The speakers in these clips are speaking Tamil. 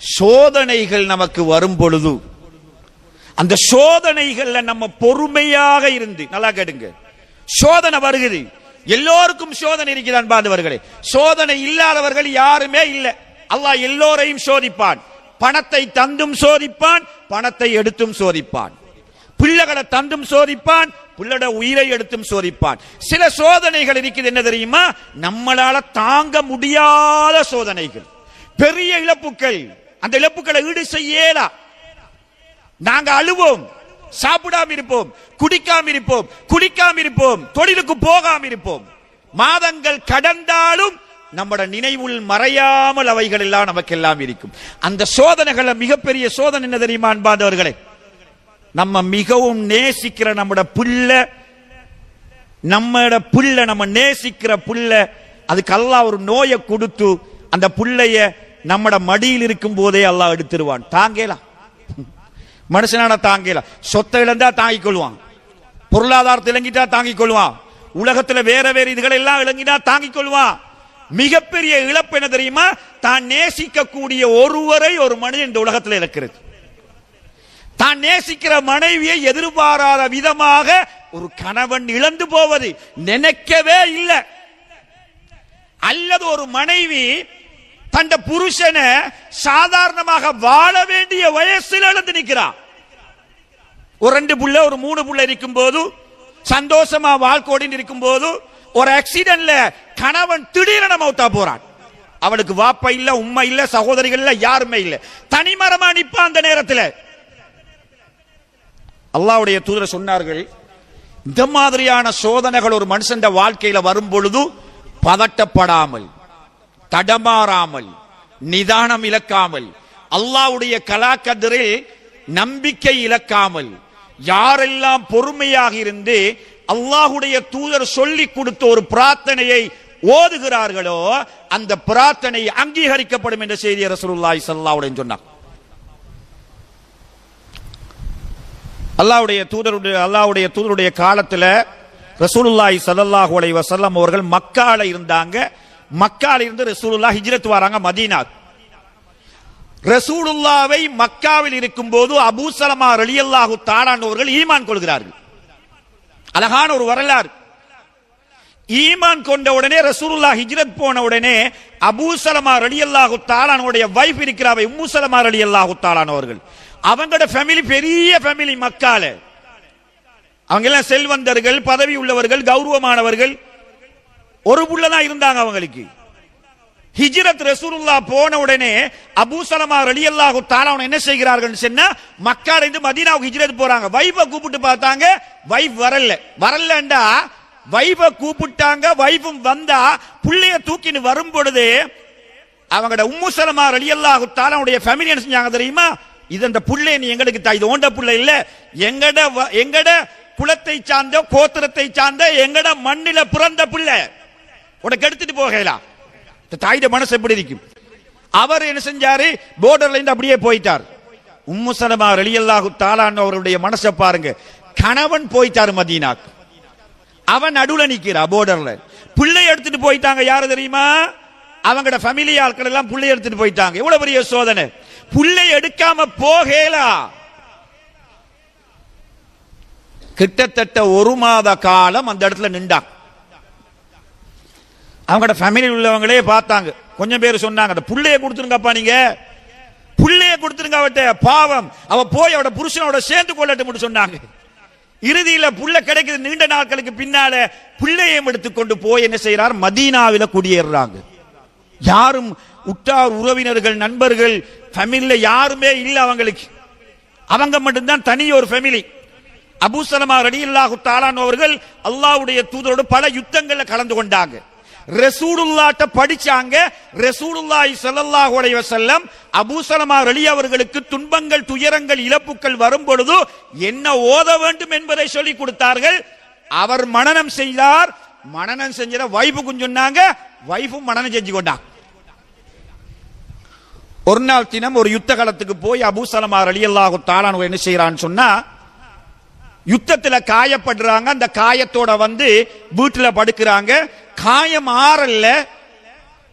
சோதனைகள் நமக்கு வரும் பொழுது அந்த சோதனைகள்ல நம்ம பொறுமையாக இருந்து நல்லா கேடுங்க சோதனை வருகுது. எல்லோருக்கும் சோதனை இருக்கிறான் பாந்தவர்களே சோதனை இல்லாதவர்கள் யாருமே இல்லை. அல்லாஹ் எல்லோரையும் சோதிப்பான். பணத்தை தந்தும் சோதிப்பான் பணத்தை எடுத்தும் சோதிப்பான். பிள்ளைகளை தந்தும் சோதிப்பான் பிள்ளட உயிரை எடுத்தும் சோதிப்பான். சில சோதனைகள் இருக்குது என்ன தெரியுமா? நம்மளால தாங்க முடியாத சோதனைகள். பெரிய இழப்புகள். அந்த இழப்புகளை ஈடு செய்யலா. நாங்க அழுவோம் சாப்பிடாம இருப்போம் குடிக்காம இருப்போம் குளிக்காம இருப்போம் தொழிலுக்கு போகாம இருப்போம். மாதங்கள் கடந்தாலும் நம்மட நினைவுள் மறையாமல் அவைகள் எல்லாம் நமக்கு எல்லாம் இருக்கும். அந்த சோதனைகளை மிகப்பெரிய சோதனை என்ன தெரியுமா அன்பாந்தவர்களே நம்ம மிகவும் நேசிக்கிற நம்மட புல்ல நம்மட புல்ல நம்ம நேசிக்கிற புல்ல அதுக்கு ஒரு நோயை கொடுத்து அந்த புள்ளைய நம்மட மடியில் இருக்கும் போதே அல்லாஹ் எடுத்துருவான். தாங்கலாம் மனுஷனான தாங்கலாம் சொத்தை இழந்தா தாங்கிக் கொள்வான். பொருளாதாரத்தை இழங்கிட்டா தாங்கிக் கொள்வான். உலகத்துல வேற வேற இதுகளை எல்லாம் இழங்கினா தாங்கிக் கொள்வான். மிகப்பெரிய இழப்பு என்ன தெரியுமா? தான் நேசிக்கக்கூடிய ஒருவரை ஒரு மனிதன் இந்த உலகத்துல இழக்கிறது. தான் நேசிக்கிற மனைவியை எதிர்பாராத விதமாக ஒரு கணவன் இழந்து போவது நினைக்கவே இல்லை. அல்லது ஒரு மனைவி தண்ட புருஷனை சாதாரணமாக வாழ வேண்டிய வயசில் இழந்து நிற்கிறான். ஒரு ரெண்டு புள்ள ஒரு மூணு புள்ள இருக்கும் போது சந்தோஷமா வாழ்க்கோடின்னு இருக்கும் போது ஒரு ஆக்சிடென்ட்ல கணவன் திடீரென மௌத்தா போறான். அவளுக்கு வாப்ப இல்ல உண்மை இல்ல சகோதரிகள் இல்ல யாருமே இல்ல. தனிமரமா நிப்பா அந்த நேரத்தில். அல்லாவுடைய தூதர் சொன்னார்கள் இந்த மாதிரியான சோதனைகள் ஒரு மனுஷன் வாழ்க்கையில வரும் பொழுது பதட்டப்படாமல் தடமாறாமல் நிதானம் இழக்காமல் அல்லாவுடைய கலாக்கதிரில் நம்பிக்கை இழக்காமல் யாரெல்லாம் பொறுமையாக இருந்து அல்லாஹுடைய தூதர் சொல்லி கொடுத்த ஒரு பிரார்த்தனையை ஓதுகிறார்களோ அந்த பிரார்த்தனை அங்கீகரிக்கப்படும் என்ற செய்தி ரசூலுல்லாஹி ஸல்லல்லாஹு சொன்னார். அல்லாவுடைய தூதருடைய அல்லாவுடைய தூதருடைய காலத்தில் ரசூலுல்லாஹி ஸல்லல்லாஹு அலைஹி வஸல்லம் அவர்கள் மக்கால இருந்தாங்க. மக்கால இருந்து ரசூலுல்லா ஹிஜ்ரத் வராங்க மதீனா. ரசூலுல்லாவை மக்காவில் இருக்கும்போது அபூ சலமா ரலியல்லாஹு தாலானவர்கள் ஈமான் கொள்கிறார்கள். அழகான ஒரு வரலாறு. ஈமான் கொண்ட உடனே ரசூலுல்லா ஹிஜ்ரத் போன உடனே அபூ சலமா ரலியல்லாஹு தாலானுடைய வைஃப் இருக்கிறாவை உம்மு சலமா ரலியல்லாஹு தாலானவர்கள் அவங்களோட ஃபேமிலி பெரிய ஃபேமிலி மக்கால. அவங்க எல்லாம் செல்வந்தர்கள் பதவி உள்ளவர்கள் கௌரவமானவர்கள். ஒரு புள்ளதான் இருந்தாங்க அவங்களுக்கு. ஹிஜ்ரத் ரசூலுல்லா போன உடனே அபூ சலமா ரலியல்லாஹு தாலா என்ன செய்கிறார்கள் சொன்னா மக்கால இருந்து மதீனாவுக்கு ஹிஜ்ரத் போறாங்க. வைஃபை கூப்பிட்டு பார்த்தாங்க வைஃப் வரல. வரலண்டா வைஃபை கூப்பிட்டாங்க வைஃபும் வந்தா புள்ளைய தூக்கின்னு வரும் பொழுது அவங்களோட உம்மு சலமா ரலியல்லாஹு தாலாவுடைய ஃபேமிலி என்ன செஞ்சாங்க தெரியுமா? இது அந்த புள்ளை நீ எங்களுக்கு தா இது ஓண்ட புள்ளை இல்ல. எங்கட வ- எங்கட குலத்தை சார்ந்த கோத்திரத்தை சார்ந்த எங்கட மண்ணில பிறந்த பிள்ளை. உனக்கு எடுத்துட்டு போகலாம் இந்த தாயிட மனசு எப்படி இருக்கும் அவர் என்ன செஞ்சாரு? போர்டர்ல இருந்து அப்படியே போயிட்டார். உம்முசலமா ரலியல்லாஹு தாலான் அவருடைய மனசை பாருங்க. கணவன் போயிட்டார் மதீனாக்கு. அவன் நடுவுல நிக்கிறா போர்டர்ல பிள்ளை எடுத்துட்டு போயிட்டாங்க யாரு தெரியுமா? அவங்களோட ஃபேமிலி ஆட்கள் எல்லாம் பிள்ளை எடுத்துட்டு போயிட்டாங்க. எவ்வளவு பெரிய சோதனை. புள்ளை எடுக்காம போகலா? கிட்டத்தட்ட ஒரு மாத காலம் அந்த இடத்துல நின்றான் அவங்களோட ஃபேமிலியில் உள்ளவங்களே பார்த்தாங்க. கொஞ்சம் பேர் சொன்னாங்க அந்த புள்ளைய கொடுத்துருங்கப்பா நீங்க. புள்ளைய கொடுத்துருங்க அவட்ட பாவம். அவ போய் அவட புருஷனோட சேர்ந்து கொள்ளட்டும் சொன்னாங்க. இறுதியில புள்ள கிடைக்குது நீண்ட நாட்களுக்கு பின்னால பிள்ளையும் எடுத்துக்கொண்டு போய் என்ன செய்யறார் மதீனாவில குடியேறாங்க யாரும் உற்றார் உறவினர்கள் நண்பர்கள் ஃபேமிலியில யாருமே இல்லை அவங்களுக்கு. அவங்க மட்டும்தான் தனி ஒரு ஃபேமிலி அபூசலமா சலமா ரலியல்லாஹு தாலான் அவர்கள் அல்லாஹ்வுடைய தூதரோடு பல யுத்தங்கள்ல கலந்து கொண்டாங்க. ரசூலுல்லாட்ட படிச்சாங்க. ரசூலுல்லாஹி ஸல்லல்லாஹு அலைஹி வஸல்லம் அபூ சலமா ரலி அவர்களுக்கு துன்பங்கள் துயரங்கள் இழப்புகள் வரும் பொழுது என்ன ஓத வேண்டும் என்பதை சொல்லி கொடுத்தார்கள். அவர் மனனம் செய்தார். மனனம் செஞ்சத வைஃபுக்கும் சொன்னாங்க. வைஃபும் மனனம் செஞ்சு கொண்டாங்க ஒரு நாள் தினம் ஒரு யுத்த காலத்துக்கு போய் அபூ சலமா ரலியல்லாஹு தாலான் என்ன செய்யறான்னு சொன்னா யுத்தத்தில் காயப்படுறாங்க அந்த காயத்தோட வந்து வீட்டில் படுக்கிறாங்க. காயம் ஆறல்ல.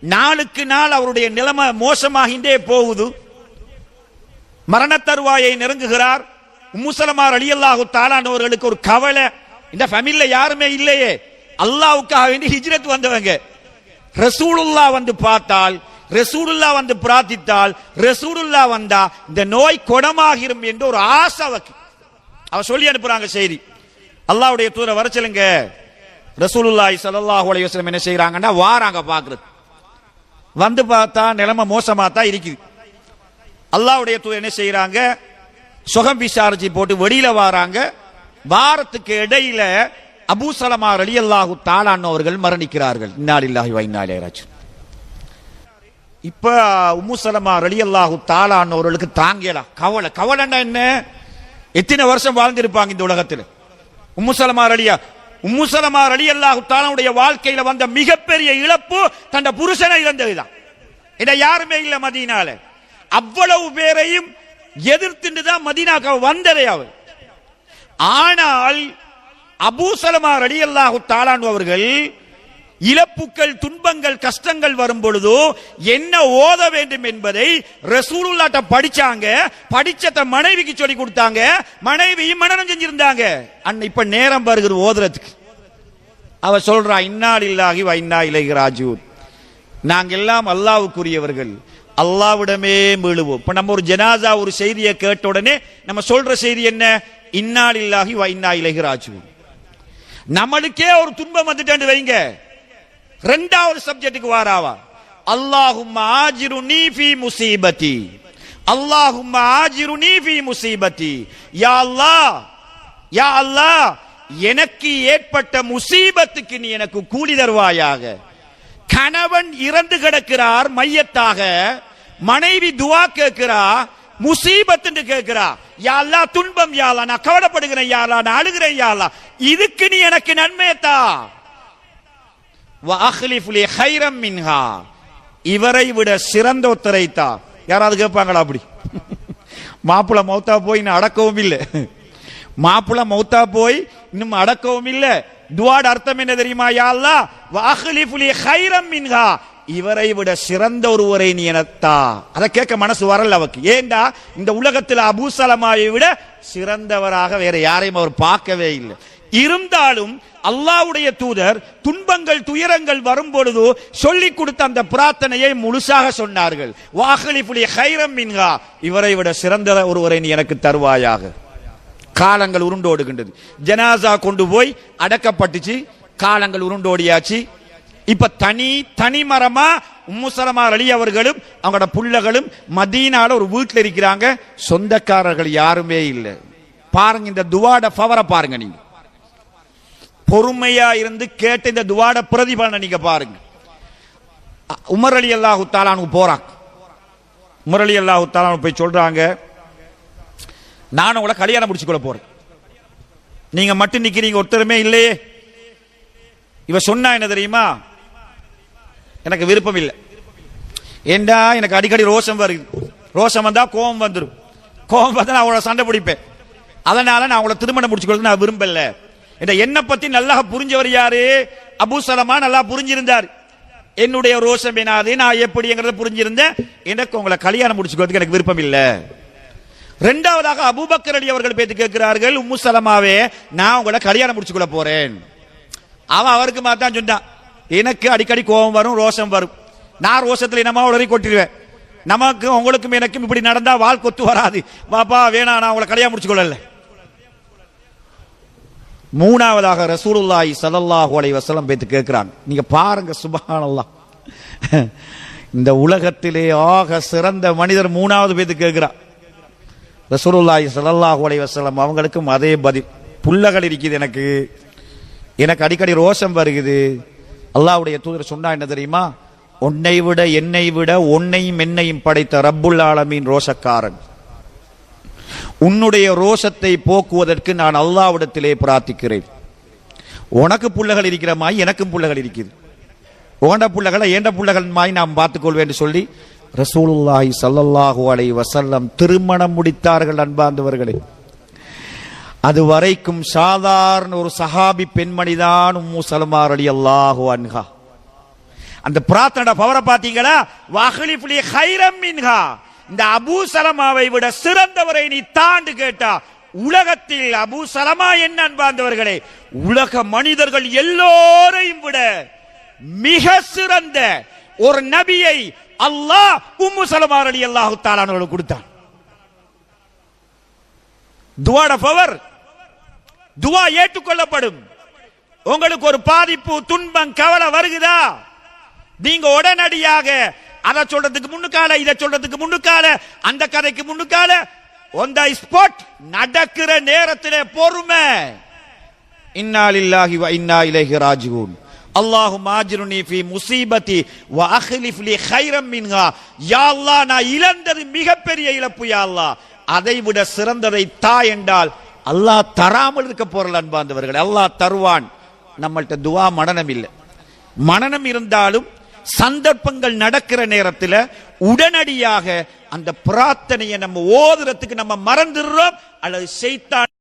நாளுக்கு நாள் அவருடைய நிலைமை மோசமாகின்றே போகுது. மரண தருவாயை நெருங்குகிறார் முசலமார் அலியல்லாஹு தாலானவர்களுக்கு ஒரு கவலை. இந்த ஃபேமிலியில் யாருமே இல்லையே. அல்லாவுக்காக வேண்டி ஹிஜ்ரத் வந்தவங்க. ரசூலுல்லா வந்து பார்த்தால் ரசூலுல்லா வந்து பிரார்த்தித்தால் ரசூலுல்லா வந்தா இந்த நோய் குணமாகிரும் என்று ஒரு ஆசை அவக்கு அவ சொல்லி அனுப்புறாங்க செய்தி. அல்லாவுடைய தூர வர சொல்லுங்க. ரசூலுல்லாஹி ஸல்லல்லாஹு அலைஹி வஸல்லம் என்ன செய்யறாங்கன்னா வாராங்க பாக்குறது வந்து பார்த்தா நிலைமை மோசமா தான் இருக்குது. அல்லாவுடைய தூதர் என்ன செய்யறாங்க சுகம் விசாரிச்சு போட்டு வெளியில வாராங்க. வாரத்துக்கு இடையில அபூ சலமா ரலியல்லாஹு தாலான் அவர்கள் மரணிக்கிறார்கள். இன்னாலில்லாஹி வ இப்ப உம்மு சலமா ரலியல்லாஹு தாலான் அவர்களுக்கு தாங்கலாம் கவலை. கவலைன்னா என்ன? எத்தனை வருஷம் வாழ்ந்திருப்பாங்க இந்த உலகத்தில்? உம்முசலமார் அலியா உம்முசலமார் அலி அல்லாஹு தாலாவுடைய வாழ்க்கையில வந்த மிகப்பெரிய இழப்பு தந்த புருஷனை இழந்ததுதான். இதை யாருமே இல்லை மதியனால அவ்வளவு பேரையும் எதிர்த்துட்டு தான் மதீனாக்கு வந்ததே அவர் ஆனால் அபூசலமார் அலி அல்லாஹு தாலான் அவர்கள் இழப்புக்கள் துன்பங்கள் கஷ்டங்கள் வரும் பொழுதோ என்ன ஓத வேண்டும் என்பதை ரசூலுல்லாட்ட படிச்சாங்க. படிச்சத மனைவிக்கு சொல்லி கொடுத்தாங்க. மனைவியும் மனநம் செஞ்சிருந்தாங்க. அண்ணன் இப்ப நேரம் வருகிறது ஓதுறதுக்கு. அவ சொல்றா இன்னாலில்லாஹி இல்லாகி இன்னா இலகி ராஜு நாங்க எல்லாம் அல்லாவுக்குரியவர்கள். அல்லாவிடமே மீழுவோம் இப்ப நம்ம ஒரு ஜனாசா ஒரு செய்தியை கேட்ட உடனே நம்ம சொல்ற செய்தி என்ன? இன்னாலில்லாஹி இல்லாகி இன்னா இலகி ராஜு நம்மளுக்கே ஒரு துன்பம் வந்துட்டு வைங்க. ரெண்டாவது சப்ஜெக்ட்டுக்கு வாராவா? அல்லாஹும் ஆஜிரு நீ ஃபி முசீபதி அல்லாஹும் ஆஜிரு நீ ஃபி முசீபதி யா அல்லாஹ் யா அல்லாஹ் எனக்கு ஏற்பட்ட முசீபத்துக்கு நீ எனக்கு கூலி தருவாயாக. கணவன் இறந்து கிடக்கிறார் மையத்தாக. மனைவி துவா கேட்கிறா முசீபத் கேட்கிறா. யா துன்பம் யாழா நான் கவலைப்படுகிறேன் யாழா நான் அழுகிறேன் யாழா இதுக்கு நீ எனக்கு நன்மையத்தா? வஅஹ்லிஃப் மின்ஹா. இவரை விட சிறந்த ஒத்தரை தா யாராவது கேட்பாங்களா அப்படி? மாப்பிள மௌத்தா போய் இன்னும் அடக்கவும் இல்லை. மாப்பிள மௌத்தா போய் இன்னும் அடக்கவும் இல்லை. துவாட் அர்த்தம் என்ன தெரியுமா யாழ்லா அல்லாஹ்? புலி ஹைரம் மின்ஹா. இவரை விட சிறந்த ஒருவரை நீ எனத்தா. அதை கேட்க மனசு வரல அவக்கு ஏண்டா? இந்த உலகத்தில் அபூசலமாவை விட சிறந்தவராக வேற யாரையும் அவர் பார்க்கவே இல்லை. இருந்தாலும் அல்லாஹ்வுடைய தூதர் துன்பங்கள் துயரங்கள் வரும் பொழுது சொல்லிக் கொடுத்த அந்த பிரார்த்தனையை முழுசாக சொன்னார்கள். வாகலிஃபுலி ஹைரம் மின்ஹா. இவரை விட சிறந்த ஒருவரை நீ எனக்கு தருவாயாக. காலங்கள் உருண்டோடுகின்றது. ஜனாசா கொண்டு போய் அடக்கப்பட்டுச்சு. காலங்கள் உருண்டோடியாச்சு. இப்ப தனி தனி மரமா உம்முசலமா அலி அவர்களும் அவங்களோட புள்ளகளும் மதீனால ஒரு வீட்டில் இருக்கிறாங்க. சொந்தக்காரர்கள் யாருமே இல்லை. பாருங்க இந்த துவாட பவரை பாருங்க நீங்க. பொறுமையா இருந்து கேட்ட இந்த துவாட பிரதிபலனை நீங்க பாருங்க. உமர் அலி அல்லாஹு தாலானுக்கு போறாங்க உமர் அலி அல்லாஹு தாலானு போய் சொல்றாங்க நான் உங்களை கல்யாணம் முடிச்சுக்கொள்ள போறேன். நீங்க மட்டும் நிக்கிறீங்க ஒருத்தருமே இல்லையே. இவ சொன்னா என்ன தெரியுமா? எனக்கு விருப்பம் இல்லை. ஏண்டா எனக்கு அடிக்கடி ரோஷம் வருது. ரோஷம் வந்தா கோபம் வந்துடும் கோபம் வந்தா நான் அவளை சண்டை பிடிப்பேன். அதனால நான் அவளை திருமணம் முடிச்சுக்கொள்ள நான் விரும்பலை. இந்த என்ன பத்தி நல்லா புரிஞ்சவர் யாரு? அபு சலமா நல்லா புரிஞ்சிருந்தார். என்னுடைய ரோஷம் என்னாது நான் எப்படிங்கிறத புரிஞ்சிருந்தேன். எனக்கு உங்களை கல்யாணம் முடிச்சுக்கிறதுக்கு எனக்கு விருப்பம் இல்லை ரெண்டாவதாக அபூபக்கர் அலி அவர்கள் பேத்து கேட்கிறார்கள் உம்மு சலமாவே நான் உங்களை கல்யாணம் முடிச்சுக்கொள்ள போறேன். அவன் அவருக்கு மாத்தான் சொன்னான் எனக்கு அடிக்கடி கோபம் வரும் ரோஷம் வரும். நான் ரோஷத்தில் என்னமா உளறி கொட்டிடுவேன். நமக்கு உங்களுக்கும் எனக்கும் இப்படி நடந்தா வாழ் கொத்து வராது. பாப்பா வேணா நான் உங்களை கல்யாணம் முடிச்சுக்கொள்ளல. மூணாவதாக ரசூலுல்லாஹி ஸல்லல்லாஹு அலை வசலம் பேத்து கேட்குறாங்க. நீங்கள் பாருங்க சுபஹானல்லாஹ். இந்த உலகத்திலே ஆக சிறந்த மனிதர் மூணாவது பேத்து கேட்கிறார் ரசூலுல்லாஹி ஸல்லல்லாஹு அலை வசலம் அவங்களுக்கும் அதே பதில். புள்ளகள் இருக்குது எனக்கு. எனக்கு அடிக்கடி ரோஷம் வருகுது அல்லாஹ்வுடைய தூதர் சொன்னா என்ன தெரியுமா? உன்னை விட என்னை விட உன்னையும் என்னையும் படைத்த ரப்புல் ஆலமின் ரோஷக்காரன். உன்னுடைய ரோஷத்தை போக்குவதற்கு நான் அல்லாவிடத்திலே பிரார்த்திக்கிறேன். உனக்கு புள்ளகள் இருக்கிற மாய் எனக்கும் புள்ளகள் இருக்குது. ஓண்ட புள்ளகளை ஏண்ட புள்ளகள் மாய் நாம் பார்த்துக்கொள்வேன் சொல்லி ரசூலுல்லாஹி சல்லல்லாஹு அலை வசல்லம் திருமணம் முடித்தார்கள் அன்பார்ந்தவர்களே. அது வரைக்கும் சாதாரண ஒரு சஹாபி பெண்மணிதான் உம்மு சலமார் அலி அல்லாஹு அன்ஹா. அந்த பிரார்த்தனை பவரை பார்த்தீங்களா? வஹலிஃப்லி ஹைரம் மின்ஹா. இந்த அபூ சலமாவை விட சிறந்தவரை நீ தாண்டு கேட்டா உலகத்தில் அபூ சலமா என்ன அன்பார்ந்தவர்களே உலக மனிதர்கள் எல்லோரையும் விட மிக சிறந்த ஒரு நபியை அல்லாஹ் உம்மு சலமா அலி அல்லாஹு தாலானவர்களுக்கு கொடுத்தான். துவாட பவர் துவா ஏற்றுக்கொள்ளப்படும். உங்களுக்கு ஒரு பாதிப்பு துன்பம் கவலை வருகுதா நீங்க உடனடியாக அதை சொல்றதுக்கு முன்னுக்கால இதை சொல்றதுக்கு முன்னுக்கால அந்த கதைக்கு முன்னுக்கால. ஒன் the ஸ்பாட் நடக்கிற நேரத்திலே பொறுமை. இன்னாலில்லாஹி வ இன்னா இலைஹி ராஜிஊன். அல்லாஹும் ஆஜிருனி ஃபி முசீபத்தி வ அஹ்லிஃப் லி கைரம் மின்ஹா. யா அல்லாஹ் நான் இழந்தது மிகப்பெரிய இழப்பு யா அல்லாஹ். அதை விட சிறந்ததை தா என்றால் அல்லாஹ் தராமல் இருக்க போறல் அன்பார்ந்தவர்கள் அல்லாஹ் தருவான். நம்மள்ட்ட துவா மனனம் இல்லை. மனனம் இருந்தாலும் சந்தர்ப்பங்கள் நடக்கிற நேரத்தில் உடனடியாக அந்த பிரார்த்தனையை நம்ம ஓதுறதுக்கு நம்ம மறந்துடுறோம் அல்லது செய்தான்